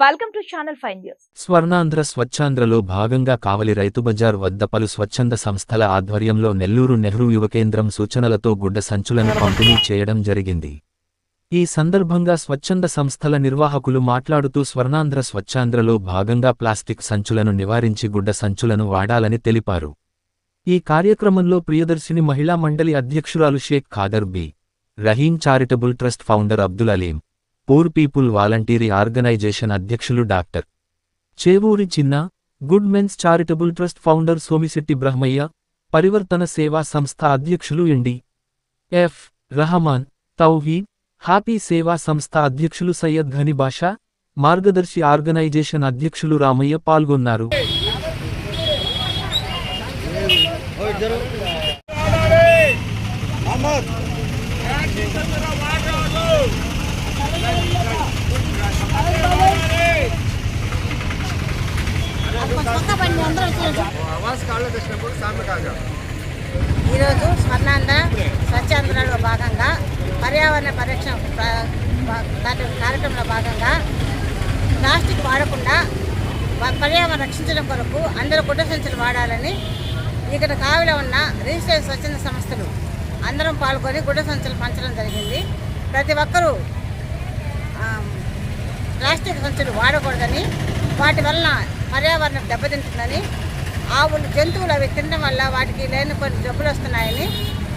Welcome to channel five news Swarnandhra స్వచ్ఛాంధ్రలో భాగంగా కావలి రైతు బజార్ వద్ద పలు స్వచ్ఛంద సంస్థల ఆధ్వర్యంలో నెల్లూరు నెహ్రూ యువ కేంద్రం సూచనలతో గుడ్డ సంచులను పంపిణీ చేయడం జరిగింది. ఈ సందర్భంగా స్వచ్ఛంద సంస్థల నిర్వాహకులు మాట్లాడుతూ స్వర్ణాంధ్ర స్వచ్ఛాంధ్రలో భాగంగా ప్లాస్టిక్ సంచులను నివారించి గుడ్డ సంచులను వాడాలని తెలిపారు. ఈ కార్యక్రమంలో ప్రియదర్శిని మహిళా మండలి అధ్యక్షురాలు Sheikh Khader Bi Rahim charitable trust founder Abdul Aleem poor people voluntary organisation అధ్యక్షులు doctor Chevuri Chinna good men's charitable trust founder Somisetty Brahmaiah పరివర్తన సేవా సంస్థ అధ్యక్షులు MD F Rahman Tauheed happy సేవా సంస్థ అధ్యక్షులు సయ్యద్ ఘని బాషా మార్గదర్శి ఆర్గనైజేషన్ అధ్యక్షులు రామయ్య పాల్గొన్నారు ఈరోజు స్వర్ణాంధ్ర స్వచ్ఛాంధ్రలో భాగంగా పర్యావరణ పరిరక్షణ కార్యక్రమంలో భాగంగా ప్లాస్టిక్ వాడకుండా పర్యావరణ రక్షించడం కొరకు అందరూ గుడ్డ సంచులు వాడాలని ఇక్కడ కావిలో ఉన్న రిజిస్టర్ స్వచ్ఛంద సంస్థలు అందరం పాల్గొని గుడ్డ సంచులు పంచడం జరిగింది. ప్రతి ఒక్కరూ ప్లాస్టిక్ సంచులు వాడకూడదని వాటి వలన పర్యావరణం దెబ్బతింటుందని ఆవులు జంతువులు అవి తినడం వల్ల వాటికి లేని కొన్ని జబ్బులు వస్తున్నాయని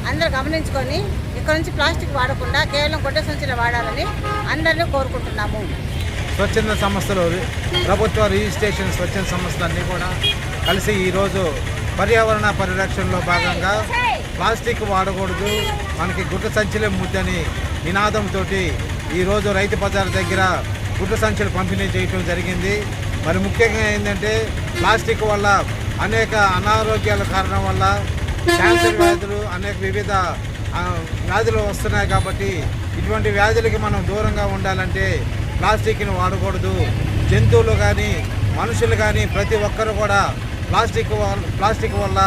అందరూ గమనించుకొని ఇక్కడ నుంచి ప్లాస్టిక్ వాడకుండా కేవలం గొడ్డ సంచులు వాడాలని అందరినీ కోరుకుంటున్నాము. స్వచ్ఛంద సంస్థలు ప్రభుత్వ రిజిస్ట్రేషన్ స్వచ్ఛంద సంస్థలన్నీ కూడా కలిసి ఈరోజు పర్యావరణ పరిరక్షణలో భాగంగా ప్లాస్టిక్ వాడకూడదు మనకి గుడ్డ సంచులే ముద్దని నినాదంతో ఈరోజు రైతు బజార్ దగ్గర గుడ్డ సంచులు పంపిణీ చేయటం జరిగింది. మరి ముఖ్యంగా ఏంటంటే ప్లాస్టిక్ వల్ల అనేక అనారోగ్యాల కారణం వల్ల క్యాన్సర్ వ్యాధులు అనేక వివిధ వ్యాధులు వస్తున్నాయి కాబట్టి ఇటువంటి వ్యాధులకి మనం దూరంగా ఉండాలంటే ప్లాస్టిక్ని వాడకూడదు. జంతువులు కానీ మనుషులు కానీ ప్రతి ఒక్కరు కూడా ప్లాస్టిక్ ప్లాస్టిక్ వల్ల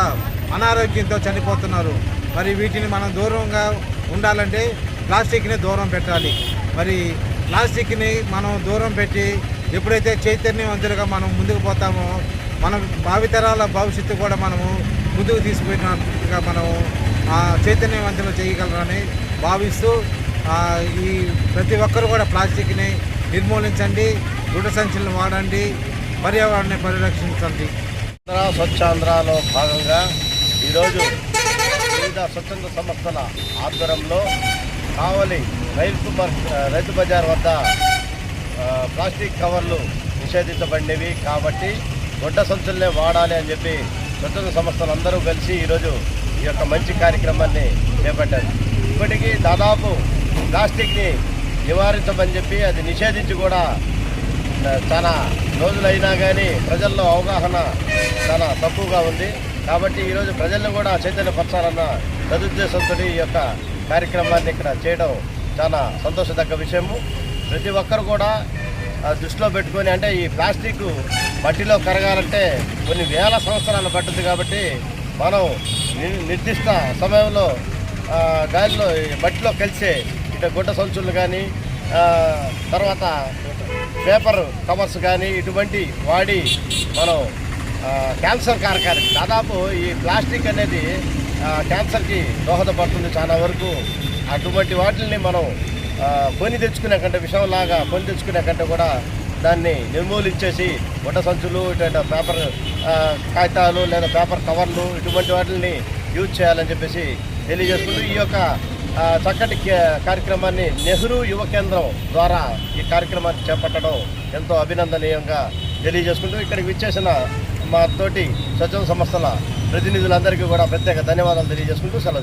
అనారోగ్యంతో చనిపోతున్నారు. మరి వీటిని మనం దూరంగా ఉండాలంటే ప్లాస్టిక్ని దూరం పెట్టాలి. మరి ప్లాస్టిక్ని మనం దూరం పెట్టి ఎప్పుడైతే చైతన్యవంతులుగా మనం ముందుకు పోతామో మనం భావితరాల భవిష్యత్తు కూడా మనము ముందుకు తీసుకుపోయినట్టుగా మనము ఆ, చైతన్యవంతులు చేయగలరని భావిస్తూ ఈ ప్రతి ఒక్కరు కూడా ప్లాస్టిక్ని నిర్మూలించండి గుడ్డ సంచులను వాడండి పర్యావరణాన్ని పరిరక్షించండి. స్వచ్ఛాంధ్రలో భాగంగా ఈరోజు వివిధ స్వచ్ఛంద సంస్థల ఆధ్వర్యంలో కావలి రైతు రైతు బజార్ వద్ద ప్లాస్టిక్ కవర్లు నిషేధించబడినవి కాబట్టి గొడ్డ సంచులనే వాడాలి అని చెప్పి స్వచ్ఛంద సంస్థలు అందరూ కలిసి ఈరోజు ఈ యొక్క మంచి కార్యక్రమాన్ని చేపట్టారు. ఇప్పటికీ దాదాపు ప్లాస్టిక్ని నివారించమని చెప్పి అది నిషేధించి కూడా చాలా రోజులైనా కానీ ప్రజల్లో అవగాహన చాలా తక్కువగా ఉంది. కాబట్టి ఈరోజు ప్రజలను కూడా చైతన్యపరచాలన్న సదుద్దేశంతో ఈ యొక్క కార్యక్రమాన్ని ఇక్కడ చేయడం చాలా సంతోషదగ్గ విషయము. ప్రతి ఒక్కరు కూడా ఆ, దృష్టిలో పెట్టుకొని అంటే ఈ ప్లాస్టిక్ మట్టిలో కరగాలంటే కొన్ని వేల సంవత్సరాలు పట్టుద్ది కాబట్టి మనం ని- నిర్దిష్ట సమయంలో గాలిలో మట్టిలో కలిసే ఇటు గుడ్డ సంచులు కానీ తర్వాత పేపర్ కవర్స్ కానీ ఇటువంటి వాడి మనం క్యాన్సర్ కారకాలు. దాదాపు ఈ ప్లాస్టిక్ అనేది క్యాన్సర్కి దోహదపడుతుంది చాలా వరకు. అటువంటి వాటిని మనం కొని తెచ్చుకునే కంటే విషంలాగా కొని తెచ్చుకునే కంటే కూడా దాన్ని నిర్మూలించేసి గుడ్డ సంచులు ఇటువంటి పేపర్ కాగితాలు లేదా పేపర్ కవర్లు ఇటువంటి వాటిని యూజ్ చేయాలని చెప్పేసి తెలియజేసుకుంటూ ఈ యొక్క చక్కటి కార్యక్రమాన్ని నెహ్రూ యువ కేంద్రం ద్వారా ఈ కార్యక్రమాన్ని చేపట్టడం ఎంతో అభినందనీయంగా తెలియజేసుకుంటూ ఇక్కడికి విచ్చేసిన మా తోటి స్వచ్ఛంద సంస్థల ప్రతినిధులందరికీ కూడా ప్రత్యేక ధన్యవాదాలు తెలియజేసుకుంటూ సెలవు.